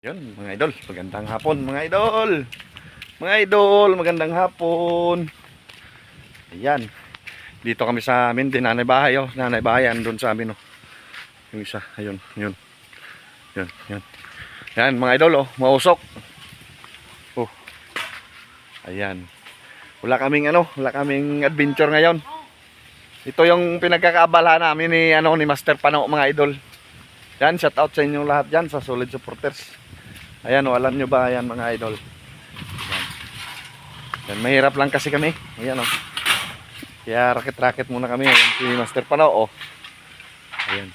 Yun, mga idol, magandang hapon, mga idol. Mga idol, magandang hapon. Ayan. Dito kami sa amin, din nanay bahay, oh. Nanay bahay, andun sa amin, oh. Yung isa, ayun, yun. Yun, yun. Ayan, mga idol, oh, mausok. Oh. Ayan. Wala kaming, ano, wala kaming adventure ngayon. Ito yung pinagkakaabala namin ni, ano, ni Master Pano, mga idol. Yan, shout out sa inyong lahat dyan, sa solid supporters. Ayan, o, alam nyo ba, ayan mga idol. Ayan. Ayan, mahirap lang kasi kami. Ayan o. Kaya rakit-rakit muna kami. Ayan, si Master Pano, o. Ayan.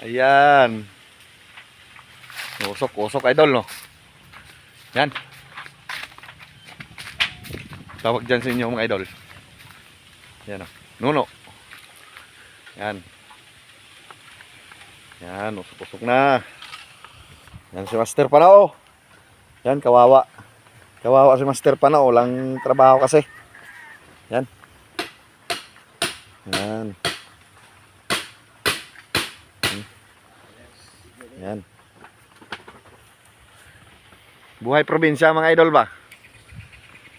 Ayan. Usok, usok idol, no. Yan. Tawag dyan sa inyo mga idol. Yan o. Nuno. Yan. Yan, usok-usok na. Yan si Master Panao. Yan, kawawa. Kawawa si Master Panao. Walang trabaho kasi. Yan. Yan. Hmm. Yan. Buhay probinsya mga idol ba?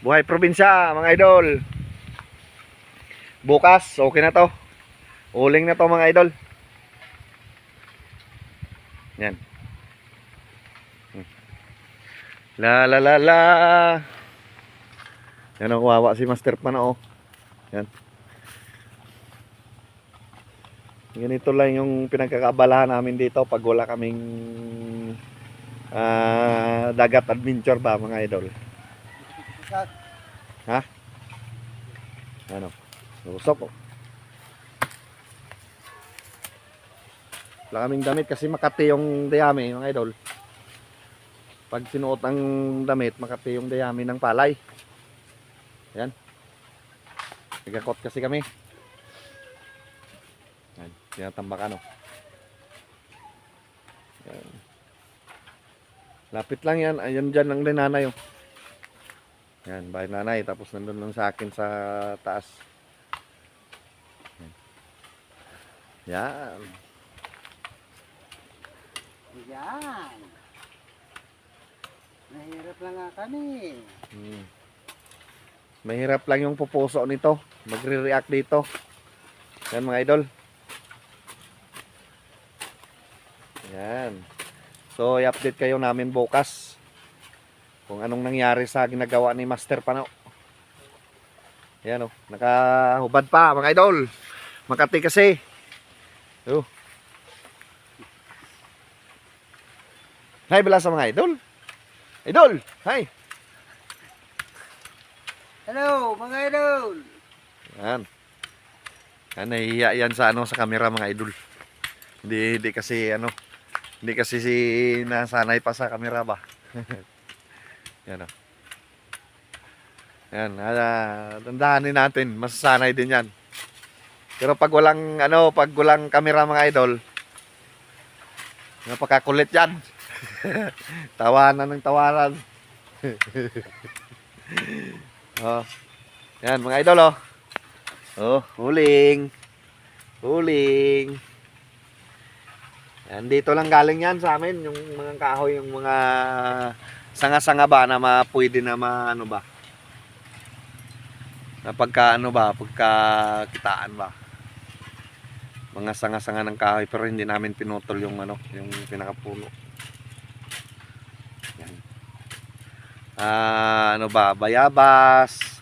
Buhay probinsya mga idol. Bukas, okay na to. Uling na to mga idol. Yan. La la la la. Yan ang kawawa si Master pa na oh. Yan. Ganito lang yung pinagkakaabalahan namin dito pag wala kaming ah, dagat adventure ba mga idol. Ha? Ano? Usok oh. Wala kaming damit kasi makati yung dayami mga idol. Pag sinuot ang damit, makati yung dayami ng palay. Ayan. Nagakot kasi kami. Ayan. Tinatambak ano. Ayan. Lapit lang yan. Ayun dyan din nanay. Oh. Ayan, bahay nanay. Tapos nandun lang sa akin sa taas. Ayan. Yan. Yan. Nahirap lang nga kami. Hmm. Mahirap lang yung pupuso nito. Magre-react dito. Yan mga idol. Yan. So, i-update kayo namin bukas. Kung anong nangyari sa ginagawa ni Master Pano. Yan o. Nakahubad pa mga idol. Makati kasi. Oh. Hi, bila sa mga idol. Idol, hi. Hello, mga idol. Yan. Yan, nahihiya yan sa ano sa camera mga idol. Hindi, hindi kasi ano, hindi kasi si nasanay pa sa camera ba. yan o. Yan, ah, tandahanin natin, masasanay din yan. Pero pag walang ano, pag walang camera mga idol, napakakulit yan. tawanan ng tawanan. oh. Yan mga idol oh. Oh, huling. Huling. Yan, dito lang galing yan sa amin, yung mga kahoy, yung mga sanga-sanga ba na ma, pwede na ma, ano ba? Na pagka, ano ba, pagka kitaan ba? Mga sanga-sanga ng kahoy, pero hindi namin pinutol yung, ano, yung pinakapuno. Yan. Ah, ano ba, bayabas,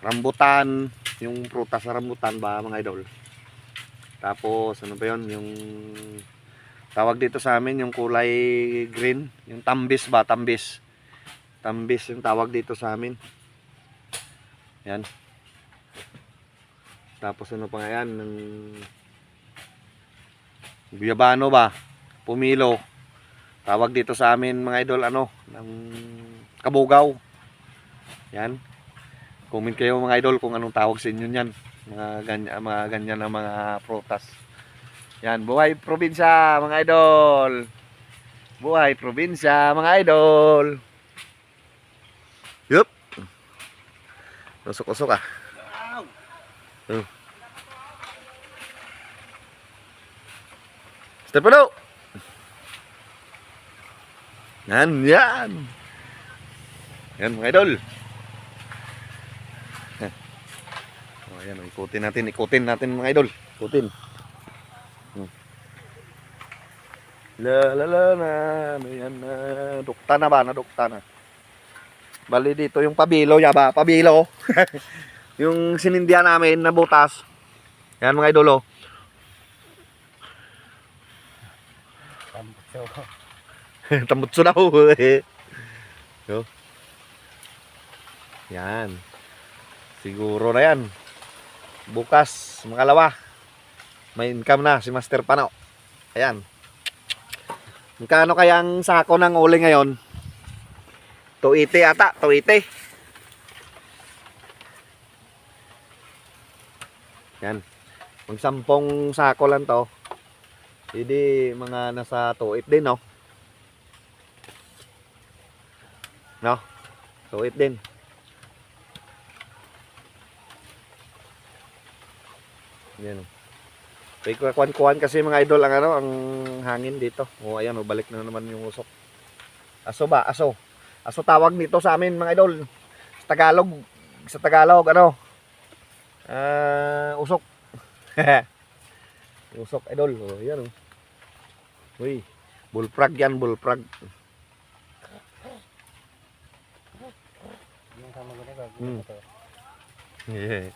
rambutan, yung prutas sa rambutan ba mga idol. Tapos ano ba 'yon, yung tawag dito sa amin yung kulay green, yung tambis ba, tambis. Tambis yung tawag dito sa amin. Yan. Tapos ano pa nga yan, ng Guyabano ba? Pumilo. Tawag dito sa amin mga idol ano, ng kabugaw. Yan. Comment kayo mga idol kung anong tawag sa inyo niyan. Mga ganyan, mga ganyan na mga prutas. Yan, buhay probinsya mga idol. Buhay probinsya mga idol. Yup. Usok-usok ah. Wow. Step ano? Yan, yan. Yan mga idol. Oh, yan, ikutin natin, ikutin natin mga idol. Ikutin. Hmm. La la la na, yan na, dukta na ba, nadukta na. Bali dito yung pabilo, ya ba, pabilo. yung sinindihan namin na butas. Yan mga idol, oh. Tambutso. Tambutso daw. Yo. Yan. Siguro na yan. Bukas, makalawa. May income na si Master Pano. Ayan. Magkano kayang sako ng uli ngayon? 280 ata, 280. Yan. Kung sampung sako lang to, hindi mga nasa 280 din, no? No? 280 din. Yan. May kuwan-kuwan kasi mga idol ang ano, ang hangin dito. O ayan, o, balik na naman yung usok. Aso ba? Aso. Aso tawag nito sa amin mga idol. Sa Tagalog, sa Tagalog ano? Ah, usok. usok idol. O, yan o. Uy, bullfrog yan, bullfrog. Yung sama ko na Hmm. ito. Yeah. Uh, gwag, gwag. uh, uh, uh.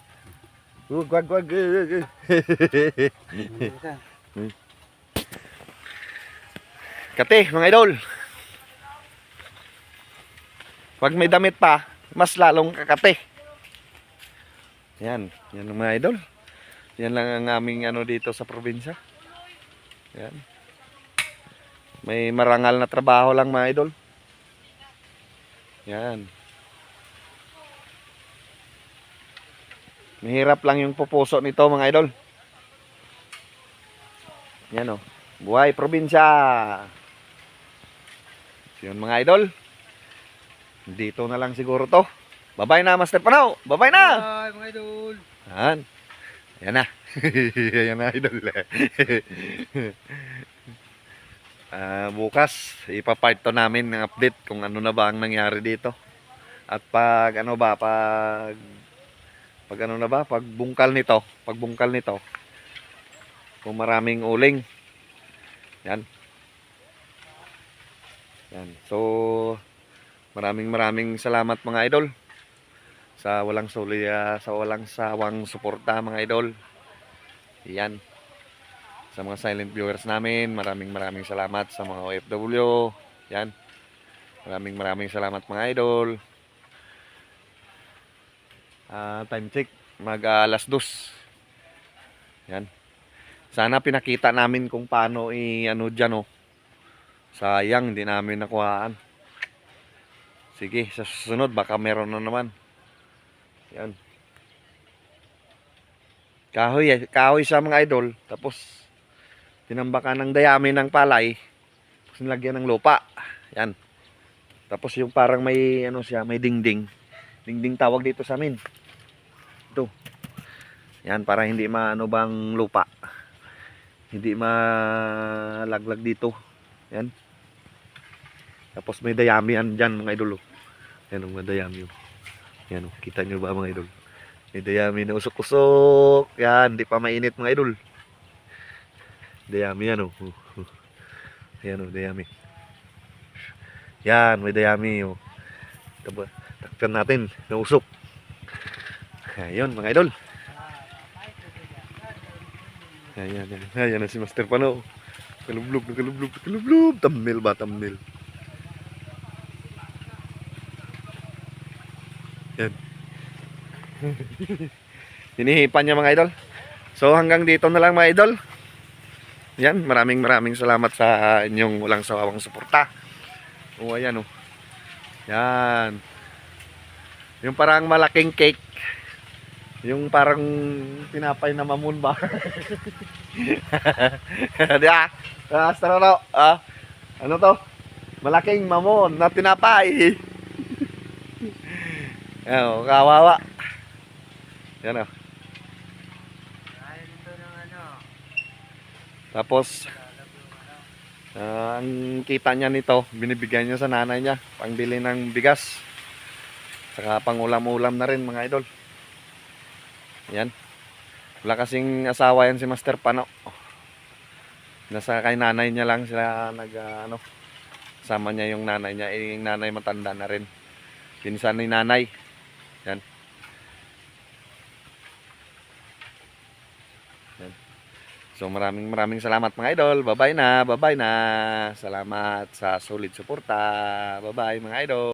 Isa. Kate, mga idol. Pag may damit pa, mas lalong kakate. Yan, yan mga idol. Yan lang ang aming ano dito sa probinsya. Yan. May marangal na trabaho lang mga idol. Yan. Mahirap lang yung pupuso nito mga idol. Yan o. Buhay probinsya. Yun mga idol. Dito na lang siguro to. Babay na Master Panaw. Babay na. Bye mga idol. Yan. Yan na. Yan na idol. Ah, bukas ipapart to namin ng update kung ano na ba ang nangyari dito. At pag ano ba pag pag ano na ba pag bungkal nito, pag bungkal nito kung maraming uling. Yan. Yan. So maraming maraming salamat mga idol sa walang suli ah, sa walang sawang suporta mga idol. Yan. Sa mga silent viewers namin, maraming maraming salamat sa mga OFW. Yan. Maraming maraming salamat mga idol. Ah, time check, mag ah, alas dos. Yan. Sana pinakita namin kung paano i ano diyan oh. Sayang hindi namin nakuhaan. Sige, sa susunod baka meron na naman. Yan. Kahoy, eh, kahoy sa mga idol. Tapos, tinambakan ng dayami ng palay. Tapos, nilagyan ng lupa. Yan. Tapos, yung parang may, ano siya, may dingding. Dingding tawag dito sa amin. Ito. Yan, para hindi maano bang lupa. Hindi malaglag dito. Yan. Tapos, may dayami yan dyan, mga idol. oh. Yan, oh, may dayami. oh. Yan, kita nyo ba, mga idol? May dayami na usok-usok. Yan, di pa mainit mga idol. Dayami yan oh. Yan oh, dayami. Yan, may dayami. Taba, takpan natin na. Ayun mga idol. Ayan, yan. Ayan na si Master Pano. Kalublog, nakalublog, nakalublog. Thumbnail ba, thumbnail. Yan. Hinihipan niya mga idol. So hanggang dito na lang mga idol. Yan, maraming maraming salamat sa inyong walang sawawang suporta. O ayan o. Yan. Yung parang malaking cake. Yung parang tinapay na mamun ba? Di? Ah, astro Ah, ano to? Malaking mamon na tinapay. Ayan o, kawawa. Yan o. Ano. Tapos, Ah, ang kita niya nito, binibigyan niya sa nanay niya, pangbili ng bigas. Saka pangulam-ulam na rin mga idol. Yan. Wala kasing asawa yan si Master Pano. Nasa kay nanay niya lang sila nag ah, ano, sama niya yung nanay niya, eh, yung nanay matanda na rin. Pinsan ni nanay. Yan. Yan. So maraming maraming salamat mga idol. Bye-bye na. Bye-bye na. Salamat sa solid suporta. Bye-bye mga idol.